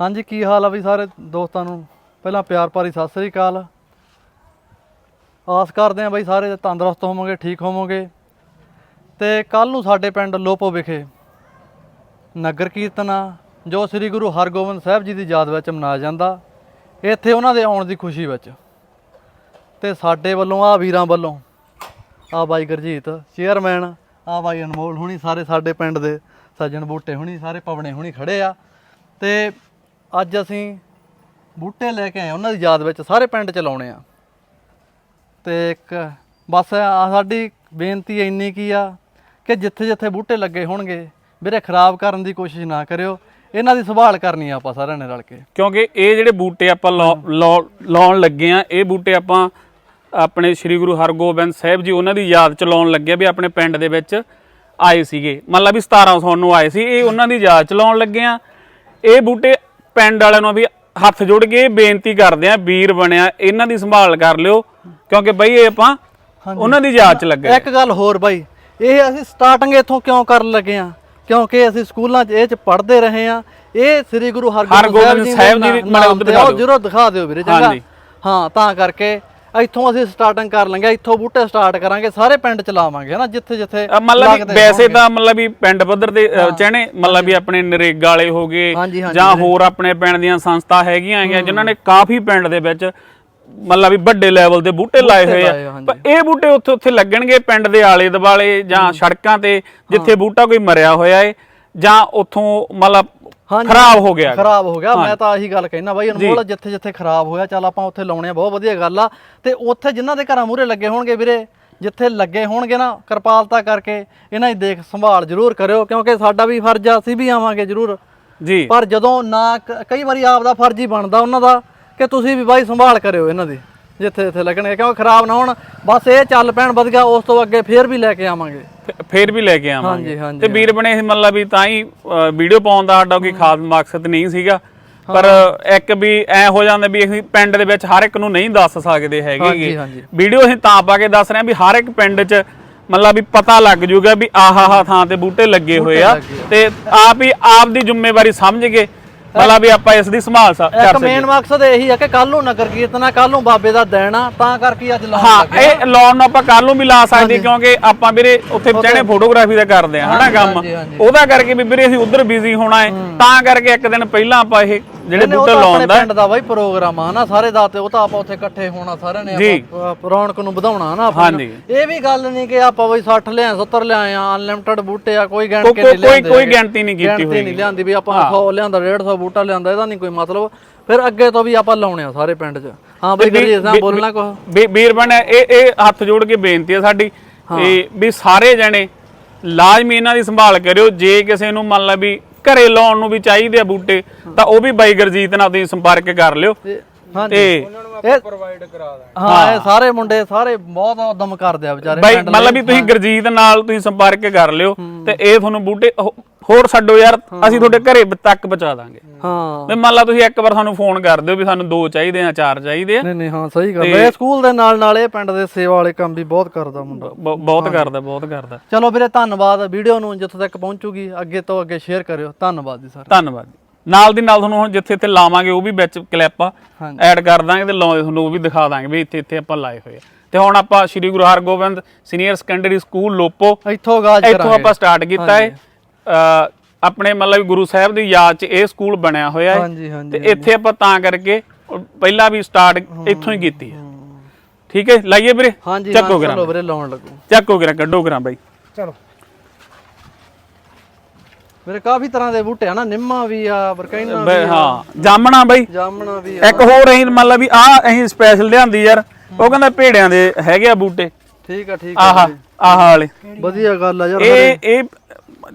ਹਾਂਜੀ, ਕੀ ਹਾਲ ਆ ਵੀ ਸਾਰੇ ਦੋਸਤਾਂ ਨੂੰ? ਪਹਿਲਾਂ ਪਿਆਰ ਭਰੀ ਸਤਿ ਸ੍ਰੀ ਅਕਾਲ। ਆਸ ਕਰਦੇ ਆ ਬਈ ਸਾਰੇ ਤੰਦਰੁਸਤ ਹੋਵੋਗੇ, ਠੀਕ ਹੋਵੋਗੇ। ਤੇ ਕੱਲ ਨੂੰ ਸਾਡੇ ਪਿੰਡ ਲੋਪੋ ਵਿਖੇ ਨਗਰ ਕੀਰਤਨ ਆ, ਜੋ ਸ੍ਰੀ ਗੁਰੂ ਹਰਗੋਬਿੰਦ ਸਾਹਿਬ ਜੀ ਦੀ ਯਾਦ ਵਿੱਚ ਮਨਾਇਆ ਜਾਂਦਾ। ਇੱਥੇ ਉਹਨਾਂ ਦੇ ਆਉਣ ਦੀ ਖੁਸ਼ੀ ਵਿੱਚ ਤੇ ਸਾਡੇ ਵੱਲੋਂ ਆ ਵੀਰਾਂ ਵੱਲੋਂ ਆ ਬਾਈ ਗੁਰਜੀਤ ਚੇਅਰਮੈਨ ਆ ਬਾਈ ਅਨਮੋਲ ਹੁਣੀ ਸਾਰੇ ਸਾਡੇ ਪਿੰਡ ਦੇ ਸੱਜਣ ਬੂਟੇ ਹੁਣੀ, ਸਾਰੇ ਪਵਣੇ ਹੁਣੀ ਖੜੇ ਆ। ਤੇ ਅੱਜ ਅਸੀਂ ਬੂਟੇ ਲੈ ਕੇ ਆਏ ਉਹਨਾਂ ਦੀ ਯਾਦ ਵਿੱਚ ਸਾਰੇ ਪਿੰਡ ਚ ਲਾਉਣੇ ਆ। ਤੇ ਇੱਕ ਬਸ ਆ ਸਾਡੀ ਬੇਨਤੀ ਇੰਨੀ ਕੀ ਆ ਕਿ ਜਿੱਥੇ ਜਿੱਥੇ ਬੂਟੇ ਲੱਗੇ ਹੋਣਗੇ ਵੀਰੇ ਖਰਾਬ ਕਰਨ ਦੀ ਕੋਸ਼ਿਸ਼ ਨਾ ਕਰਿਓ ਇਹਨਾਂ ਦੀ ਸੰਭਾਲ ਕਰਨੀ ਆ ਆਪਾਂ ਸਾਰਿਆਂ ਨੇ ਰਲ ਕੇ। ਕਿਉਂਕਿ ਇਹ ਜਿਹੜੇ ਬੂਟੇ ਆਪਾਂ ਲਾਉ- ਲਾਉ- ਲਾਉਣ ਲੱਗੇ ਆ ਇਹ ਬੂਟੇ ਆਪਾਂ ਆਪਣੇ ਸ੍ਰੀ ਗੁਰੂ ਹਰਗੋਬਿੰਦ ਸਾਹਿਬ ਜੀ ਉਹਨਾਂ ਦੀ ਯਾਦ ਚ ਲਾਉਣ ਲੱਗੇ ਆ ਵੀ ਆਪਣੇ ਪਿੰਡ ਦੇ ਵਿੱਚ ਆਏ ਸੀਗੇ। ਮੰਨ ਲਾ ਵੀ 1700 ਨੂੰ ਆਏ ਸੀ ਇਹ ਉਹਨਾਂ ਦੀ ਯਾਦ ਚ ਲਾਉਣ ਲੱਗੇ ਆ। ਇਹ ਬੂਟੇ ਪਿੰਡ ਵਾਲਿਆਂ ਨੂੰ ਵੀ ਹੱਥ ਜੋੜ ਕੇ ਬੇਨਤੀ ਕਰਦੇ ਆ ਵੀਰ ਬਣਿਆ ਇਹਨਾਂ ਦੀ ਸੰਭਾਲ ਕਰ ਲਿਓ ਕਿਉਂਕਿ ਬਈ ਇਹ ਆਪਾਂ ਉਹਨਾਂ ਦੀ ਯਾਦ ਚ ਲੱਗੇ ਇੱਕ ਗੱਲ ਹੋਰ ਬਾਈ ਇਹ ਅਸੀਂ ਸਟਾਰਟਿੰਗ ਇੱਥੋਂ ਕਿਉਂ ਕਰਨ ਲੱਗੇ ਆ ਕਿਉਂਕਿ ਅਸੀਂ ਸਕੂਲਾਂ 'ਚ ਇਹ 'ਚ ਪੜ੍ਹਦੇ ਰਹੇ ਆ ਇਹ ਸ੍ਰੀ ਗੁਰੂ ਹਰਗੋਬਿੰਦ ਸਾਹਿਬ ਜੀ ਦੇ ਦੀ ਮਾੜਾ ਨਾਮ ਤੇ ਦਿਖਾ ਦਿਓ। ਜ਼ਰੂਰ ਦਿਖਾ ਦਿਓ ਵੀਰੇ ਚੰਗਾ। ਹਾਂ ਤਾਂ ਕਰਕੇ ਇੱਥੋਂ ਅਸੀਂ ਸਟਾਰਟਿੰਗ ਕਰ ਲਾਂਗੇ ਇੱਥੋਂ ਬੂਟੇ ਸਟਾਰਟ ਕਰਾਂਗੇ ਸਾਰੇ ਪਿੰਡ ਚ ਲਾਵਾਂਗੇ ਹਨਾ ਜਿੱਥੇ ਜਿੱਥੇ ਅ, ਮਤਲਬ ਵੀ ਵੈਸੇ ਹੋਣਗੇ। ਤਾਂ ਮਤਲਬ ਵੀ ਪਿੰਡ ਪੱਧਰ ਤੇ ਅ, ਚਹਿਣੇ ਮਤਲਬ ਵੀ ਆਪਣੇ ਨਰੇਗਾ ਵਾਲੇ ਹੋ ਗਏ ਹਾਂਜੀ, ਹਾਂਜੀ, ਜਾਂ ਹੋਰ ਆਪਣੇ ਪਿੰਡ ਦੀਆਂ ਸੰਸਥਾ ਹੈਗੀਆਂ ਹੈਗੀਆਂ ਜਿਨ੍ਹਾਂ ਨੇ ਕਾਫੀ ਪਿੰਡ ਦੇ ਵਿੱਚ ਮਤਲਬ ਵੀ ਵੱਡੇ ਲੈਵਲ ਦੇ ਬੂਟੇ ਲਾਏ ਹੋਏ ਲਾਏ ਆ। ਪਰ ਇਹ ਬੂਟੇ ਉੱਥੇ ਉੱਥੇ ਲੱਗਣਗੇ ਪਿੰਡ ਦੇ ਆਲੇ ਦੁਆਲੇ ਜਾਂ ਸੜਕਾਂ ਤੇ ਜਿੱਥੇ ਬੂਟਾ ਕੋਈ ਮਰਿਆ ਹੋਇਆ ਏ ਜਾਂ ਉੱਥੋਂ ਮਤਲਬ ਹਾਂਜੀ। ਖਰਾਬ ਹੋ ਗਿਆ। ਖਰਾਬ ਹੋ ਗਿਆ। ਮੈਂ ਤਾਂ ਆਹੀ ਗੱਲ ਕਹਿਣਾ ਬਾਈ ਅਨਮੋਲ ਜਿੱਥੇ ਜਿੱਥੇ ਖਰਾਬ ਹੋਇਆ ਚੱਲ ਆਪਾਂ ਉੱਥੇ ਲਾਉਣੇ ਆ ਬਹੁਤ ਵਧੀਆ ਗੱਲ ਆ। ਤੇ ਉੱਥੇ ਜਿਨ੍ਹਾਂ ਦੇ ਘਰਾਂ ਮੂਹਰੇ ਲੱਗੇ ਹੋਣਗੇ ਵੀਰੇ ਜਿੱਥੇ ਲੱਗੇ ਹੋਣਗੇ ਨਾ ਕਿਰਪਾਲਤਾ ਕਰਕੇ ਇਹਨਾਂ ਦੀ ਦੇਖ ਸੰਭਾਲ ਜ਼ਰੂਰ ਕਰਿਓ ਕਿਉਂਕਿ ਸਾਡਾ ਵੀ ਫਰਜ਼ ਆ ਅਸੀਂ ਵੀ ਆਵਾਂਗੇ ਜ਼ਰੂਰ। ਜੀ। ਪਰ ਜਦੋਂ ਨਾ ਕ- ਕਈ ਵਾਰੀ ਆਪ ਦਾ ਫਰਜ਼ ਹੀ ਬਣਦਾ ਉਹਨਾਂ ਦਾ ਕਿ ਤੁਸੀਂ ਵੀ ਬਾਈ ਸੰਭਾਲ ਕਰਿਓ ਇਹਨਾਂ ਦੀ। ਜਿੱਥੇ ਜਿੱਥੇ ਲੱਗਣਗੇ ਕਿਉਂਕਿ ਖਰਾਬ ਨਾ ਹੋਣ। ਬਸ ਇਹ ਚੱਲ ਪੈਣ ਵਧੀਆ ਉਸ ਤੋਂ ਅੱਗੇ ਫੇਰ ਵੀ ਲੈ ਕੇ ਆਵਾਂਗੇ। ਫੇਰ ਵੀ ਲੈ ਕੇ ਆਵਾਂਗੇ। ਹਾਂਜੀ, ਹਾਂਜੀ, ਤੇ ਵੀਰ ਬਣੇ ਸੀ ਮਤਲਬ ਵੀ ਤਾਂ ਹੀ ਵੀਡੀਓ ਪਾਉਣ ਦਾ ਸਾਡਾ ਕੋਈ ਖਾਸ ਮਕਸਦ ਨਹੀਂ ਸੀਗਾ। ਪਰ ਇੱਕ ਵੀ ਐ ਹੋ ਜਾਂਦਾ ਵੀ ਅਸੀਂ ਪਿੰਡ ਦੇ ਵਿੱਚ ਹਰ ਇੱਕ ਨੂੰ ਨਹੀਂ ਦੱਸ ਸਕਦੇ ਹਾਂਜੀ, ਹੈਗੇ ਹਾਂਜੀ। ਵੀਡੀਓ ਅਸੀਂ ਤਾਂ ਪਾ ਕੇ ਦੱਸ ਰਹੇ ਹਾਂ ਵੀ ਹਰ ਇੱਕ ਪਿੰਡ 'ਚ ਮਤਲਬ ਵੀ ਪਤਾ ਲੱਗ ਜੂਗਾ ਵੀ ਆਹ ਆਹ ਥਾਂ ਤੇ ਬੂਟੇ ਲੱਗੇ ਹੋਏ ਆ। ਤੇ ਆਪ ਹੀ ਆਪ ਦੀ ਜ਼ਿੰਮੇਵਾਰੀ ਸਮਝ ਕੇ ਮਤਲਬ ਵੀ ਆਪਾਂ ਇਸ ਦੀ ਸੰਭਾਲ ਸ- ਕਰ ਇੱਕ ਸਕੀਏ। ਮੇਨ ਮਕਸਦ ਇਹੀ ਆ ਕਿ ਕੱਲ ਨੂੰ ਨਗਰ ਕੀਰਤਨ ਆ ਕੱਲ ਨੂੰ ਬਾਬੇ ਦਾ ਦਿਨ ਆ ਤਾਂ ਕਰਕੇ ਅੱਜ ਲਾਉਣ ਹਾਂ ਲੱਗੇ ਇਹ ਲਾਉਣ ਨੂੰ ਆਪਾਂ ਕੱਲ ਨੂੰ ਵੀ ਲਾ ਸਕਦੇ ਕਿਉਂਕਿ ਆਪਾਂ ਵੀਰੇ ਉੱਥੇ ਚੜੇ ਫੋਟੋਗ੍ਰਾਫੀ ਦਾ ਕਰਦੇ ਆ ਹਨਾ ਕੰਮ। ਹਾਂਜੀ, ਹਾਂਜੀ। ਉਹਦਾ ਕਰਕੇ ਵੀ ਵੀਰੇ ਅਸੀਂ ਉਧਰ ਬਿਜ਼ੀ ਹੋਣਾ ਹੈ। ਤਾਂ ਕਰਕੇ ਇੱਕ ਦਿਨ ਪਹਿਲਾਂ ਆਪਾਂ ਇਹ ਜਿਹੜੇ ਬੂਟੇ ਤਾਂ ਲਾਉਣ ਆਪਣੇ ਦਾ ਪਿੰਡ ਦਾ ਬਾਈ ਪ੍ਰੋਗਰਾਮ ਆ ਨਾ ਸਾਰੇ ਦਾ ਤੇ ਉਹ ਤਾਂ ਆਪਾਂ ਉੱਥੇ ਇਕੱਠੇ ਹੋਣਾ ਸਾਰਿਆਂ ਨੇ। ਆਪਾਂ ਰੌਣਕ ਨੂੰ ਵਧਾਉਣਾ ਨਾ ਆਪਾਂ। ਇਹ ਵੀ ਗੱਲ ਨਹੀਂ ਕਿ ਆਪਾਂ ਬਈ 60 ਲਿਆ 70 ਲਿਆਏ ਆ ਅਨਲਿਮਟਿਡ ਬੂਟੇ ਆ ਕੋਈ ਗਿਣ ਕੋ- ਕੇ ਨਹੀਂ ਕੋਈ- ਲਿਆਂਦੇ ਕੋਈ ਹੈਗੇ। ਗਿਣਤੀ ਨਹੀਂ ਕੀਤੀ ਗਿਣਤੀ ਹੋਈ। ਨਹੀਂ ਲਿਆਂਦੀ ਵੀ ਆਪਾਂ 100 ਲਿਆਂਦਾ 150 ਬੂਟਾ ਲਿਆਂਦਾ ਇਹਦਾ ਨਹੀਂ ਕੋਈ ਮਤਲਬ ਫਿਰ ਅੱਗੇ ਤੋਂ ਵੀ ਆਪਾਂ ਲਾਉਣੇ ਆ ਸਾਰੇ ਪਿੰਡ 'ਚ ਹਾਂ ਬਈ ਗੁਰਜੀਤ ਸਿੰਘ ਬੋਲਣਾ ਕੋ ਵੀ- ਵੀਰ ਬਣ ਇਹ ਇਹ ਹੱਥ ਜੋੜ ਕੇ ਬੇਨਤੀ ਹੈ ਸਾਡੀ ਤੇ ਵੀ ਸਾਰੇ ਜਣੇ ਲਾਜ਼ਮੀ ਇਹਨਾਂ ਦੀ ਸੰਭਾਲ ਕਰਿਓ ਜੇ ਕਿਸੇ ਨੂੰ ਮੰਨ ਲਾ ਵੀ ਘਰੇ ਲਾਉਣ ਨੂੰ ਵੀ ਚਾਹੀਦੇ ਆ ਬੂਟੇ ਤਾਂ ਉਹ ਵੀ ਬਾਈ ਗੁਰਜੀਤ ਨਾਲ ਤੁਸੀਂ ਸੰਪਰਕ ਕਰ ਲਿਓ। ਹਾਂਜੀ। ਤੇ ਇਹ ਪ੍ਰੋਵਾਈਡ ਕਰਾ ਹਾਂ ਇਹ ਸਾਰੇ ਮੁੰਡੇ ਸਾਰੇ ਬਹੁਤ ਉਦਮ ਕਰਦੇ ਆ ਵਿਚਾਰੇ ਬਾਈ ਮਤਲਬ ਵੀ ਤੁਸੀਂ ਗੁਰਜੀਤ ਨਾਲ ਤੁਸੀਂ ਸੰਪਰਕ ਕਰ ਲਿਓ ਤੇ ਇਹ ਤੁਹਾਨੂੰ ਬੂਟੇ ਹੋਰ ਛੱਡੋ ਯਾਰ ਅਸੀਂ ਤੁਹਾਡੇ ਘਰੇ ਤੱਕ ਪਹੁੰਚਾ ਦਾਂਗੇ। ਹਾਂ। ਤੇ ਮੰਨ ਲਾ ਤੁਸੀਂ ਇੱਕ ਵਾਰ ਸਾਨੂੰ ਫੋਨ ਕਰ ਦਿਓ ਵੀ ਸਾਨੂੰ ਦੋ ਚਾਹੀਦੇ ਆ ਚਾਰ ਚਾਹੀਦੇ ਆ। ਨਹੀਂ ਨਹੀਂ ਹਾਂ ਸਹੀ ਗੱਲ ਹੈ ਸਕੂਲ ਦੇ ਨਾਲ ਨਾਲ ਇਹ ਪਿੰਡ ਦੇ ਸੇਵਾ ਵਾਲੇ ਕੰਮ ਵੀ ਬਹੁਤ ਕਰਦਾ ਮੁੰਡਾ। ਬਹੁਤ ਕਰਦਾ ਬਹੁਤ ਕਰਦਾ। ਚਲੋ ਵੀਰੇ ਧੰਨਵਾਦ। ਵੀਡੀਓ ਨੂੰ ਜਿੱਥੇ ਤੱਕ ਪਹੁੰਚੂਗੀ ਅੱਗੇ ਤੋਂ ਅੱਗੇ ਸ਼ੇਅਰ ਕਰਿਓ। ਧੰਨਵਾਦ ਜੀ ਸਰ ਧੰਨਵਾਦ। ਨਾਲ ਦੀ ਨਾਲ ਤੁਹਾਨੂੰ ਹੁਣ ਜਿੱਥੇ ਇੱਥੇ ਲਾਵਾਂਗੇ ਉਹ ਵੀ ਵਿੱਚ ਕਲਿੱਪ। ਐਡ ਕਰ ਦਾਂਗੇ ਤੇ ਲਾਉਂਦੇ ਤੁਹਾਨੂੰ ਉਹ ਵੀ ਦਿਖਾ ਦਾਂਗੇ ਵੀ ਇੱਥੇ ਇੱਥੇ ਆਪਾਂ ਲਾਏ ਹੋਏ ਆ। ਤੇ ਹੁਣ ਆਪਾਂ Sri Guru Hargobind senior secondary school Lopo. ਇੱਥੋਂ ਗਾਜ ਇੱਥੋਂ ਕਰਾਂਗੇ। ਆਪਾਂ ਸਟਾਰਟ ਕੀਤਾ ਹੈ ਆਪਣੇ ਮਤਲਬ ਗੁਰੂ ਸਾਹਿਬ ਦੀ ਯਾਦ 'ਚ ਇਹ ਸਕੂਲ ਬਣਿਆ ਹੋਇਆ ਹੈ। ਹਾਂਜੀ ਹਾਂਜੀ ਤੇ ਇੱਥੇ ਆਪਾਂ ਤਾਂ ਕਰਕੇ ਪਹਿਲਾਂ ਵੀ ਸਟਾਰਟ ਇੱਥੋਂ ਹੀ ਕੀਤੀ ਹੈ। ਠੀਕ ਹੈ ਲਾਈਏ ਵੀਰੇ? ਹਾਂਜੀ ਚੱਕੋ ਕਰਾਂ ਚਲੋ ਵੀਰੇ ਲਾਉਣ ਲੱਗੂ। ਚੱਕੋ ਕਰਾਂ ਕੱਢੋ ਕਰਾਂ ਬਾਈ। ਚਲੋ। ਵੀਰੇ ਕਾਫੀ ਤਰ੍ਹਾਂ ਦੇ ਬੂਟੇ ਆ ਨਾ ਨਿੰਮਾ ਵੀ ਆ ਬਰਕੈਨਾ ਬਈ ਹਾਂ ਜਾਮਣਾ ਬਾਈ। ਜਾਮਣਾ ਵੀ ਆ। ਇੱਕ ਹੋਰ ਅਸੀਂ ਮੰਨ ਲਾ ਵੀ ਆ ਅਸੀਂ ਸਪੈਸ਼ਲ ਲਿਆਂਦੀ ਯਾਰ ਉਹ ਕਹਿੰਦਾ ਭੇੜਿਆਂ ਦੇ ਹੈਗੇ ਆ ਬੂਟੇ। ਠੀਕ ਆ ਠੀਕ ਆ ਆਹਾ ਆਹ ਵਾਲੇ। ਵਧੀਆ ਗੱਲ ਆ ਯਾਰ ਇਹ ਇਹ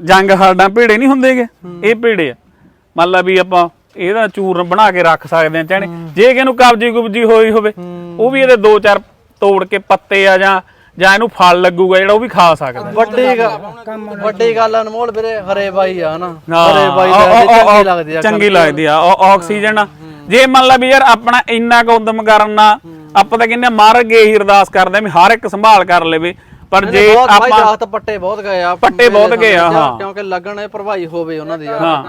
ਜੰਗ ਹਾਰਡਾਂ ਭੇੜੇ ਨਹੀਂ ਹੁੰਦੇਗੇ ਇਹ ਭੇੜੇ ਆ। ਮੰਨ ਲਾ ਵੀ ਆਪਾਂ ਇਹਦਾ ਚੂਰਨ ਬਣਾ ਕੇ ਰੱਖ ਸਕਦੇ ਆ ਚਾਹਣੇ ਜੇ ਕਿਨੂੰ ਕਬਜੀ ਕੁਬਜੀ ਹੋਈ ਹੋਵੇ ਉਹ ਵੀ ਇਹਦੇ ਦੋ ਚਾਰ ਤੋੜ ਕੇ ਪੱਤੇ ਆ ਜਾਂ ਜਾਂ ਇਹਨੂੰ ਫਲ ਲੱਗੂਗਾ ਜਿਹੜਾ ਉਹ ਵੀ ਖਾ ਸਕਦਾ। ਵੱਡੀ ਗੱਲ ਵੱਡੀ ਗੱਲ ਅਨਮੋਲ ਵੀਰੇ ਹਰੇ ਬਾਈ ਆ ਨਾ ਹਰੇ ਬਾਈ ਚੰਗੀ ਲੱਗਦੀ ਆ ਚੰਗੀ ਲੱਗਦੀ ਆ। ਉਹ ਆਕਸੀਜਨ ਆ। ਜੇ ਮੰਨ ਲਾ ਵੀ ਯਾਰ ਆਪਣਾ ਇੰਨਾ ਕੁ ਉਦਮ ਕਰਨ ਆਪਾਂ ਤਾਂ ਕਹਿੰਦੇ ਆ ਮਹਾਰਾਜ ਅੱਗੇ ਹੀ ਅਰਦਾਸ ਕਰਦੇ ਆ ਵੀ ਹਰ ਇੱਕ ਸੰਭਾਲ ਕਰ ਲਵੇ। ਪਰ ਜੇ ਆਪਾਂ ਦਾਤ ਪੱਟੇ ਬਹੁਤ ਗਏ ਆ ਪੱਟੇ ਬਹੁਤ ਗਏ ਆ, ਹਾਂ। ਕਿਉਂਕਿ ਲੱਗਣ ਇਹ ਪ੍ਰਭਾਵੀ ਹੋਵੇ ਉਹਨਾਂ ਦੀ ਯਾਰ। ਹਾਂ।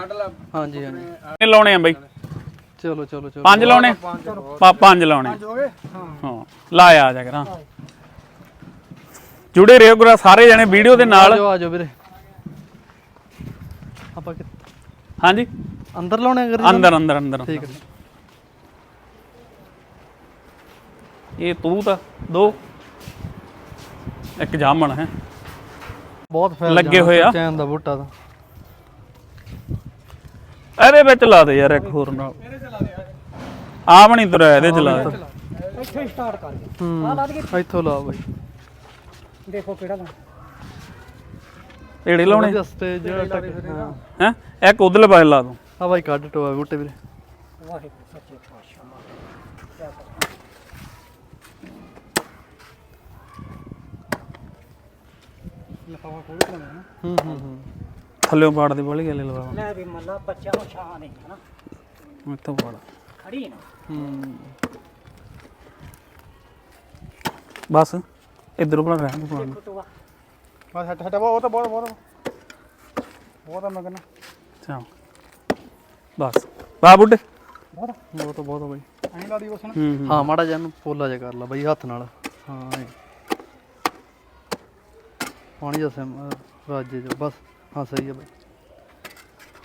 ਹਾਂਜੀ ਹਾਂਜੀ। ਇਹ ਲਾਉਣੇ ਆ ਬਾਈ? ਚਲੋ ਚਲੋ ਚਲੋ। ਪੰਜ ਲਾਉਣੇ? ਪਾ- ਪੰਜ ਲਾਉਣੇ। ਹਾਂ। ਲਾ ਆ ਜਾ ਕਰਾਂ ਜੁੜੇ ਰਹੋ ਗੁਰਾ ਸਾਰੇ ਜਣੇ ਵੀਡੀਓ ਦੇ ਨਾਲ। ਆਜੋ ਆਜੋ ਵੀਰੇ। ਆਪਾਂ ਕਿ- ਹਾਂਜੀ? ਅੰਦਰ ਲਾਉਣੇ ਅਗਰ ਅੰਦਰ ਅੰਦਰ ਅੰਦਰ ਠੀਕ ਹੈ ਇਹ ਤੂੰ ਤਾਂ ਦੋ। ਇੱਕ ਜਾਮਣ ਹੈ। ਬਹੁਤ ਫੈਲ ਲੱਗੇ ਹੋਏ ਆ। ਚੈਨ ਦਾ ਬੂਟਾ ਤਾਂ। ਇਹਦੇ ਵਿੱਚ ਲਾ ਦੇ ਯਾਰ ਇੱਕ ਹੋਰ ਨਾਲ। ਆਪ ਨਹੀਂ ਤੁਰਿਆ ਇਹਦੇ ਚ ਲਾ ਦੇ। ਇੱਥੇ ਸਟਾਰਟ ਕਰ ਦੇ। ਹੂੰ ਇੱਥੋਂ ਲਾ ਬਾਈ। ਦੇਖੋ ਕਿਹੜਾ ਲਾ। ਢੇੜੇ ਲਾਉਣੇ? ਜਸਤੇ ਜਿਹੜਾ ਟੱਕ ਹਾਂ ਹੈ? ਇੱਕ ਉਧਰਲੇ ਪਾਸੇ ਲਾ ਦੋ। ਆ ਬਾਈ ਕੱਢ ਟੋਆ ਬੂਟੇ ਵੀਰੇ। ਵਾਹਿਗੁਰੂ ਸੱਚੇ। ਨਾ ਹੂੰ ਹੂੰ ਹੂੰ। ਥੱਲੇੋਂ ਪਾੜ ਦੇ ਬੋਲੀ ਗੱਲ ਲਵਾ। ਲੈ ਵੀ ਮੱਲਾ ਬੱਚਿਆਂ ਨੂੰ ਛਾਂ ਨਹੀਂ ਹਨਾ। ਇੱਥੋਂ ਪਾੜ। ਖੜੀ ਨਾ। ਹੂੰ। ਬਸ ਇਧਰ ਬਣਾ ਰਹਿਣ ਦੇ ਪਾਣੀ ਕੁੱਟਵਾ ਬਸ ਹਟ ਹਟ ਉਹ ਤਾਂ ਬਹੁਤ ਬਹੁਤ ਬਹੁਤ ਮੈਂ ਕਹਿੰਦਾ। ਅੱਛਾ। ਬਸ। ਬਾ ਬੁੱਢੇ। ਬਹੁਤ ਬਹੁਤ ਬਹੁਤ ਬਾਈ। ਐਂ ਲਾ ਦੀ ਉਸ ਨੂੰ। ਹੂੰ ਹੂੰ। ਹਾਂ ਮਾੜਾ ਜਿਹਾ ਨੂੰ ਪੋਲਾ ਜਿਹਾ ਕਰ ਲਾ ਬਾਈ ਹੱਥ ਨਾਲ। ਹਾਂ ਐਂ। ਪਾਣੀ ਜਿਹਾ ਸਿਮ ਰਾਜੇ ਜੋ ਬਸ ਹਾਂ ਸਹੀ ਹੈ ਬਾਈ।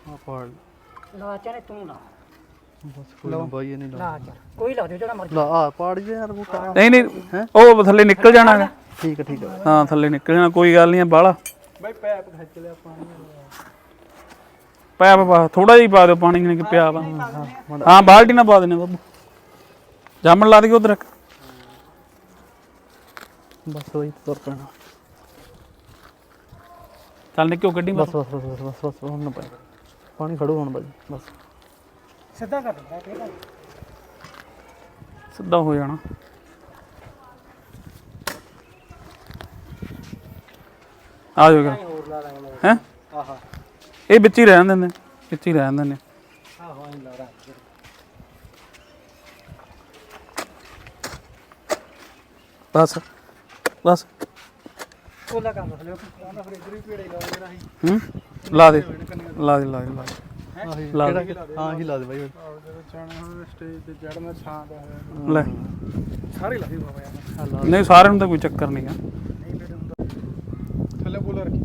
ਹਾਂ ਪਾੜ ਲਾ। ਚਾਹੇ ਤੂੰ ਲਾ। ਬਸ ਕੋਈ ਨਾ ਬਾਈ ਇਹ ਨਹੀਂ ਲਾ ਲਾ ਚਾ ਕੋਈ ਲਾ ਦੇ ਜਿਹੜਾ ਮਰਜ਼ੀ। ਲਾ ਆ ਪਾੜ ਜੇ ਯਾਰ ਬੂਟਾ ਨਹੀਂ ਨਹੀਂ ਉਹ ਥੱਲੇ ਨਿਕਲ ਜਾਣਾ ਗਾ। ਠੀਕ ਹੈ ਠੀਕ ਹੈ ਹਾਂ ਥੱਲੇ ਨਿਕਲ ਜਾਣਾ ਕੋਈ ਗੱਲ ਨਹੀਂ ਬਾਲਾ ਬਈ ਪੈਪ ਖਿੱਚ ਲਿਆ ਪਾਣੀ ਪੈਪ ਪਾ ਥੋੜਾ ਜਿਹਾ ਹੀ ਪਾ ਦਿਓ ਪਾਣੀ ਕਿ ਪਿਆ ਵਾ। ਹਾਂ ਬਾਲਟੀ ਨਾਲ ਪਾ ਦੇਣੇ ਬਾਬੂ। ਜਾਮਣ ਲਾ ਦੇ ਉਧਰ। ਬਸ ਵਹੀ ਤੁਰ ਪੈਣਾ। ਚੱਲ ਨਿੱਕਿਓ ਗੱਡੀ ਬਸ ਬਸ ਬਸ ਬਸ ਬਸ ਬਸ ਹੁਣ ਨਾ ਪਾਈ ਪਾਣੀ ਖੜੋ ਹੁਣ ਬਾਈ ਬਸ। ਸਿੱਧਾ ਕਰ ਦੇ ਕਿਹੜਾ ਸਿੱਧਾ ਹੋ ਜਾਣਾ। ਆ ਜਾਓ ਹੋਰ ਲਾ ਲਾਂਗੇ ਹੈ? ਆਹਾ। ਇਹ ਵਿੱਚ ਹੀ ਰਹਿਣ ਦਿੰਦੇ ਵਿੱਚ ਹੀ ਰਹਿਣ ਦਿੰਦੇ ਆਹੋ ਐਂ ਲਾ ਰਾ ਬਸ ਬਸ। ਕੋਲਾ ਕੰਮ ਫਿਰ ਇਧਰ ਹੂੰ? ਲਾ ਦੇ। ਲਾ ਦੇ ਲਾ ਦੇ ਲਾ ਦੇ। ਆਹੀ ਲਾ ਕਿਹੜਾ? ਹਾਂ ਹੀ ਲਾ ਦੇ ਬਾਈ ਜਦੋਂ ਚਾਣਾ ਹੋਵੇ ਸਟੇਜ ਤੇ ਚੜਨਾ ਛਾਂ ਦਾ ਹੋਇਆ। ਲੈ। ਸਾਰੇ ਲਾ ਦੀ ਬਾਬਾ ਯਾਰ ਹਾਂ ਲਾ ਨਹੀਂ ਸਾਰਿਆਂ ਨੂੰ ਤਾਂ ਕੋਈ ਚੱਕਰ ਨਹੀਂ ਆ। ਥੱਲੇ ਬੋਲ ਰੱਖੀ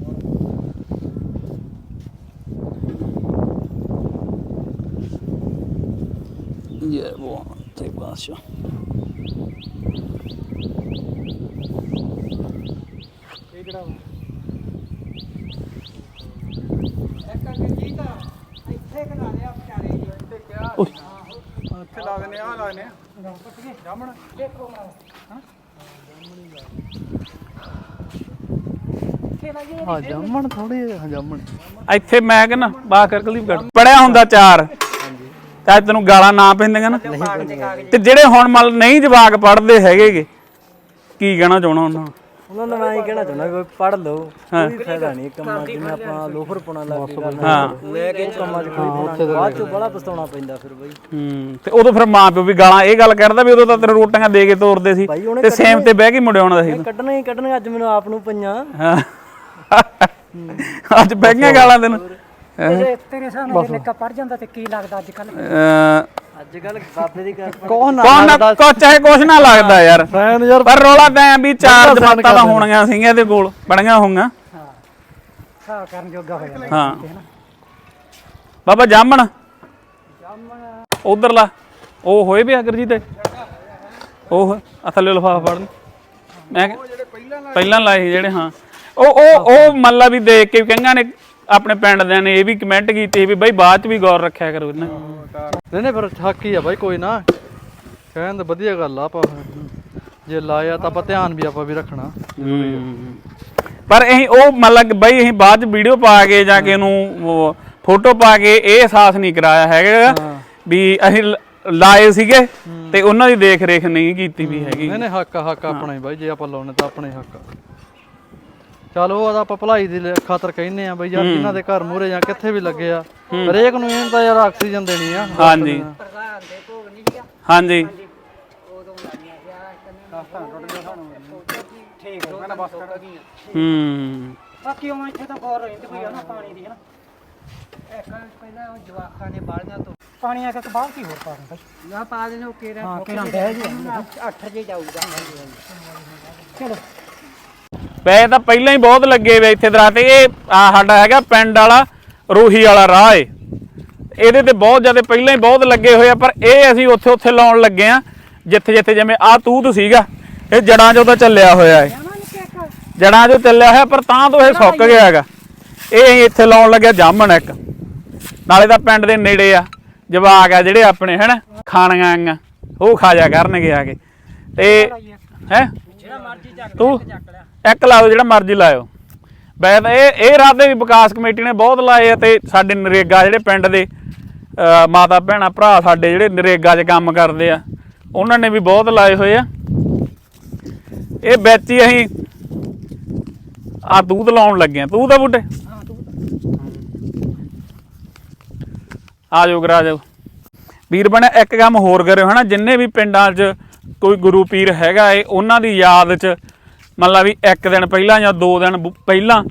ਇਹ ਉਹ ਇੱਥੇ ਕਢਾ ਲਿਆ ਵਿਚਾਰੇ ਜੀ। ਇੱਥੇ ਕਿਹਾ ਇੱਥੇ ਲਾ ਦਿੰਦੇ ਆ ਲਾ ਦਿੰਦੇ ਆ। ਜਾਮਣ ਦੇਖੋ ਨਾ ਇੱਥੇ ਲਾਈਏ ਹਾਂ ਜਾਮਣ ਥੋੜੀ ਹਾਂ ਜਾਮਣ ਇੱਥੇ ਮੈਂ ਕਹਿੰਦਾ ਬਾਹ ਕਰ ਕਲੀ ਕੱਢ ਪੜਿਆ ਹੁੰਦਾ ਚਾਰ। ਤਾਂ ਤੈਨੂੰ ਗਾਲਾਂ ਨਾ ਪੈਂਦੀਆਂ ਨਾ। ਤੇ ਜਿਹੜੇ ਹੁਣ ਮਲ ਨਹੀਂ ਜਵਾਕ ਪੜਦੇ ਹੈਗੇਗੇ ਕੀ ਕਹਿਣਾ ਚਾਹਣਾ ਉਹਨਾਂ ਉਹਨਾਂ ਨੂੰ ਮੈਂ ਇਹ ਕਹਿਣਾ ਚਾਹੁੰਦਾ ਕੋਈ ਪੜ ਲਓ ਕੋਈ ਫਾਇਦਾ ਨਹੀਂ ਕੰਮਾਂ ਜਿਵੇਂ ਆਪਾਂ ਲੋਫਰ ਪੁਣਾ ਲੱਗ ਕੇ ਕਰਨਾ ਹਾਂ। ਲੈ ਕੇ ਕੰਮਾਂ 'ਚ ਕੋਈ ਬਾਅਦ 'ਚ ਬੜਾ ਪਛਤਾਉਣਾ ਪੈਂਦਾ ਫਿਰ ਬਈ। ਹੂੰ ਤੇ ਉਦੋਂ ਫਿਰ ਮਾਂ ਪਿਓ ਵੀ ਗਾਲਾਂ ਇਹ ਗੱਲ ਕਰਦਾ ਵੀ ਉਦੋਂ ਤਾਂ ਤੇਰੇ ਰੋਟੀਆਂ ਦੇ ਕੇ ਤੋਰਦੇ ਸੀ ਤੇ ਸੇਮ ਤੇ ਬਹਿ ਕੇ ਮੁੰਡੇ ਆਉਣਾ ਸੀ। ਕੱਢਣਾ ਹੀ ਕੱਢਣਾ ਅੱਜ ਮੈਨੂੰ ਆਪ ਨੂੰ ਪਈਆਂ। ਹਾਂ। ਅੱਜ ਬਹਿ ਗਈਆਂ ਗਾਲਾਂ ਤੈਨੂੰ। ਤੇਰੇ ਸਾਹਮਣੇ ਨਿੱਕਾ ਪੜ ਜਾਂਦਾ ਤੇ ਕੀ ਲੱਗਦਾ ਅੱਜ ਕੱਲ ਅੱਜ ਕੱਲ ਬਾਬੇ ਦੀ ਕਰ ਕੌਣ ਕੌਣ ਨਾ ਕੋ ਚਾਹੇ ਕੁਛ ਨਾ ਲੱਗਦਾ ਯਾਰ। ਫੈਨ ਯਾਰ। ਪਰ ਰੋਲਾ ਤਾਂ ਵੀ ਚਾਰ ਜਮਾਤਾਂ ਤਾਂ ਹੋਣੀਆਂ ਸੀਗੀਆਂ ਇਹਦੇ ਕੋਲ ਬੜੀਆਂ ਹੋਊਗਾ ਸਾਹ ਕਰਨ ਜੋਗਾ ਹੋ। ਜਾਂਦਾ ਹਾਂ ਬਾਬਾ ਜਾਮਣ। ਉਧਰ ਲਾ। ਉਹ ਹੋਏ ਵੀ ਅਗਰ ਜੀ ਤੇ ਉਹ ਆ ਥੱਲੇ ਲਫਾਫਾ ਫੜ। ਮੈਂ ਕਿਹਾ- ਪਹਿਲਾਂ ਲਾਏ ਸੀ। ਜਿਹੜੇ ਹਾਂ। ਉਹ ਉਹ ਉਹ ਮੱਲਾ ਵੀ ਦੇਖ ਕੇ ਕਹਿੰਗਾ ਨੇ ਆਪਣੇ ਪਿੰਡ ਦਿਆਂ ਨੇ ਇਹ ਵੀ ਕਮੈਂਟ ਕੀਤੀ ਸੀ ਵੀ ਬਈ ਬਾਅਦ ਚ ਵੀ ਗੌਰ ਰੱਖਿਆ ਕਰੋ ਇਹਨਾਂ ਨਹੀਂ ਨਹੀਂ ਫਿਰ ਹੱਕ ਹੀ ਆ ਬਾਈ ਕੋਈ ਨਾ। ਕਹਿਣ ਤਾਂ ਵਧੀਆ ਗੱਲ ਆ ਆਪਾਂ। ਜੇ ਲਾਇਆ ਤਾਂ ਆਪਾਂ ਧਿਆਨ ਵੀ ਆਪਾਂ ਵੀ ਰੱਖਣਾ। ਪਰ ਅਸੀਂ ਉਹ ਮਤਲਬ ਬਈ ਅਸੀਂ ਬਾਅਦ ਚ ਵੀਡੀਓ ਪਾ ਕੇ ਜਾ ਕੇ ਇਹਨੂੰ ਫੋਟੋ ਪਾ ਕੇ ਇਹ ਅਹਿਸਾਸ ਨਹੀਂ ਕਰਾਇਆ ਹੈਗਾ ਵੀ ਅਸੀਂ ਲਾਏ ਸੀਗੇ ਤੇ ਉਹਨਾਂ ਦੀ ਦੇਖ ਰੇਖ ਨਹੀਂ ਕੀਤੀ ਵੀ ਹੈਗੀ। ਨਹੀਂ ਨਹੀਂ ਹੱਕ ਹੱਕ ਆਪਣਾ ਹੀ ਬਾਈ ਜੇ ਆਪਾਂ ਲਾਉਣੇ ਤਾਂ ਆਪਣੇ ਹੱਕ ਆ। ਚੱਲ ਉਹ ਤਾਂ ਆਪਾਂ ਭਲਾਈ ਦੀ ਲ- ਖਾਤਰ ਕਹਿੰਨੇ ਆ ਬਈ ਯਾਰ ਇਹਨਾਂ ਦੇ ਘਰ ਮੂਰੇ ਜਾਂ ਕਿੱਥੇ ਵੀ ਲੱਗੇ ਆ। ਹਰੇਕ ਨੂੰ ਇਹਨਾਂ ਤਾਂ ਯਾਰ ਆਕਸੀਜਨ ਦੇਣੀ ਆ। ਹਾਂਜੀ। ਪ੍ਰਧਾਨ ਦੇ ਭੋਗ ਨਹੀਂ ਗਿਆ ਹਾਂਜੀ। ਠੀਕ ਹੋ। ਗਿਆ ਬਸ ਕਰ ਹੂੰ ਬਾਕੀ ਉਹ ਇੱਥੇ ਤਾਂ ਗੌਰ ਰਹਿੰਦੀ ਕੋਈ ਨਾ ਪਾਣੀ ਦੀ ਹਨਾ। ਇੱਕ ਪਹਿਲਾਂ ਉਹ ਜਵਾਕਾਂ ਨੇ ਬਾਲੀਆਂ ਤੋਂ ਪਾਣੀ ਆ ਕੇ ਬਾਹਰ ਕੀ ਹੋਰ ਪਾ ਦਿੰਦਾ ਨਾ ਪਾ ਦੇਣਾ ਓਕੇ ਹਾਂ ਕਿਹਨਾਂ ਬਹਿ ਜੀ 8 ਜੇ ਜਾਊਗਾ। ਚਲੋ। ਵੈਸੇ ਤਾਂ ਪਹਿਲਾਂ ਹੀ ਬਹੁਤ ਲੱਗੇ ਵੇ ਇੱਥੇ ਦਰਖਤ ਇਹ ਆ ਸਾਡਾ ਹੈਗਾ ਪਿੰਡ ਵਾਲਾ ਰੂਹੀ ਵਾਲਾ ਰਾਹ ਏ। ਇਹਦੇ ਤੇ ਬਹੁਤ ਜ਼ਿਆਦਾ ਪਹਿਲਾਂ ਹੀ ਬਹੁਤ ਲੱਗੇ ਹੋਏ ਆ ਪਰ ਇਹ ਅਸੀਂ ਉੱਥੇ ਉੱਥੇ ਲਾਉਣ ਲੱਗੇ ਆ ਜਿੱਥੇ ਜਿੱਥੇ ਜਿਵੇਂ ਆ ਤੂਤ ਸੀਗਾ ਇਹ ਜੜਾਂ 'ਚੋਂ ਤਾਂ ਚੱਲਿਆ ਹੋਇਆ ਏ। ਜੜਾਂ 'ਚੋਂ ਚੱਲਿਆ ਹੋਇਆ ਪਰ ਤਾਂ ਤੋਂ ਇਹ ਸੁੱਕ ਗਿਆ ਹੈਗਾ। ਇਹ ਅਸੀਂ ਇੱਥੇ ਲਾਉਣ ਲੱਗਿਆ ਜਾਮਣ ਇੱਕ। ਨਾਲੇ ਤਾਂ ਪਿੰਡ ਦੇ ਨੇੜੇ ਆ ਜਵਾਕ ਆ ਜਿਹੜੇ ਆਪਣੇ ਹਨ ਖਾਣੀਆਂ ਆਂਗਾ ਉਹ ਖਾ ਜਾ ਕਰਨਗੇ ਆ ਕੇ। ਤੇ ਹੈ? ਤੂੰ? ਇੱਕ ਲਾਓ ਜਿਹੜਾ ਮਰਜ਼ੀ ਲਾਇਓ। ਵੈਸੇ ਇਹ ਇਹ ਰਾਦੇ ਵੀ ਵਿਕਾਸ ਕਮੇਟੀ ਨੇ ਬਹੁਤ ਲਾਏ ਆ ਤੇ ਸਾਡੇ ਨਰੇਗਾ ਜਿਹੜੇ ਪਿੰਡ ਦੇ ਮਾਤਾ ਭੈਣਾਂ ਭਰਾ ਸਾਡੇ ਜਿਹੜੇ ਨਰੇਗਾ 'ਚ ਕੰਮ ਕਰਦੇ ਆ, ਉਹਨਾਂ ਨੇ ਵੀ ਬਹੁਤ ਲਾਏ ਹੋਏ ਆ। ਇਹ ਵਿੱਚ ਹੀ ਅਸੀਂ ਆ ਦੂਧ ਲਾਉਣ ਲੱਗੇ ਆ। ਤੂੰ ਤਾਂ ਬੁੱਢੇ ਆ ਜਾਓ ਕਰਾ ਜਾਓ। ਵੀਰ ਬਣੇ, ਇੱਕ ਕੰਮ ਹੋਰ ਕਰਿਓ, ਹਨਾ? ਜਿੰਨੇ ਵੀ ਪਿੰਡਾਂ 'ਚ ਕੋਈ ਗੁਰੂ ਪੀਰ ਹੈਗਾ ਏ, ਉਹਨਾਂ ਦੀ ਯਾਦ 'ਚ ਮੰਨ ਲਾ ਵੀ ਇੱਕ ਦਿਨ ਪਹਿਲਾਂ ਜਾਂ ਦੋ ਦਿਨ ਬੁ- ਪਹਿਲਾਂ